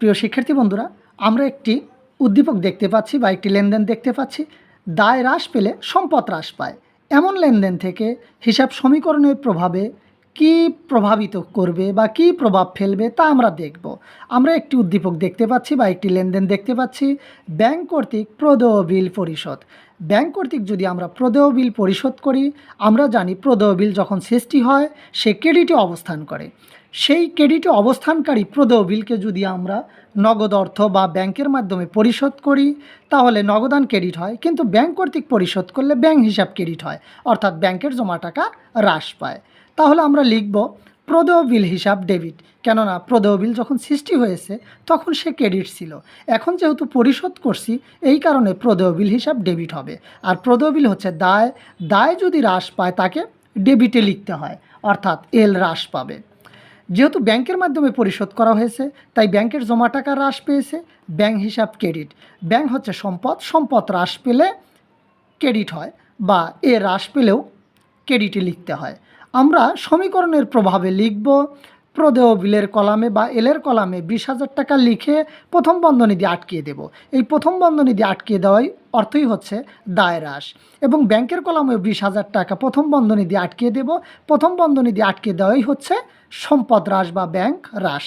প্রিয় শিক্ষার্থী বন্ধুরা, আমরা একটি উদ্দীপক দেখতে পাচ্ছি বা একটি লেনদেন দেখতে পাচ্ছি। দায় হ্রাস পেলে সম্পদ হ্রাস পায়। এমন লেনদেন থেকে হিসাব সমীকরণের প্রভাবে কি প্রভাবিত করবে বা কি প্রভাব ফেলবে তা আমরা দেখব। আমরা একটি উদ্দীপক দেখতে পাচ্ছি বা একটি লেনদেন দেখতে পাচ্ছি। ব্যাংক কর্তৃক প্রদেয় বিল পরিশোধ। ব্যাংক কর্তৃক যদি আমরা প্রদেয় বিল পরিশোধ করি, আমরা জানি প্রদেয় বিল যখন সৃষ্টি হয়, সে ক্রেডিটে অবস্থান করে। সেই ক্রেডিটে অবস্থানকারী প্রদেয় বিলকে যদি আমরা নগদ অর্থ বা ব্যাংকের মাধ্যমে পরিশোধ করি, তাহলে নগদান ক্রেডিট হয়, কিন্তু ব্যাংক কর্তৃক পরিশোধ করলে ব্যাংক হিসাব ক্রেডিট হয়, অর্থাৎ ব্যাংকের জমা টাকা হ্রাস পায়। তাহলে আমরা লিখব প্রদেয় বিল হিসাব ডেবিট। কেননা প্রদেয় বিল যখন সৃষ্টি হয়েছে, তখন সে ক্রেডিট ছিল। এখন যেহেতু পরিশোধ করছি, এই কারণে প্রদেয় বিল হিসাব ডেবিট হবে। আর প্রদেয় বিল হচ্ছে দায় দায় যদি হ্রাস পায়, তাকে ডেবিটে লিখতে হয়, অর্থাৎ এল হ্রাস পাবে। যেহেতু ব্যাংকের মাধ্যমে পরিশোধ করা হয়েছে, তাই ব্যাংকের জমা টাকা হ্রাস পেয়েছে, ব্যাংক হিসাব ক্রেডিট। ব্যাংক হচ্ছে সম্পদ সম্পদ হ্রাস পেলে ক্রেডিট হয় বা এ হ্রাস পেলেও ক্রেডিটে লিখতে হয়। আমরা সমীকরণের প্রভাবে লিখব প্রদেয় বিলের কলামে বা এলের কলামে বিশ হাজার টাকা লিখে প্রথম বন্ধনী দিয়ে আটকিয়ে দেব। এই প্রথম বন্ধনী দিয়ে আটকিয়ে দেওয়াই অর্থই হচ্ছে দায় হ্রাস। এবং ব্যাংকের কলামে বিশ হাজার টাকা প্রথম বন্ধনী দিয়ে আটকিয়ে দেব। প্রথম বন্ধনী দিয়ে আটকিয়ে দেওয়াই হচ্ছে সম্পদ হ্রাস বা ব্যাংক হ্রাস।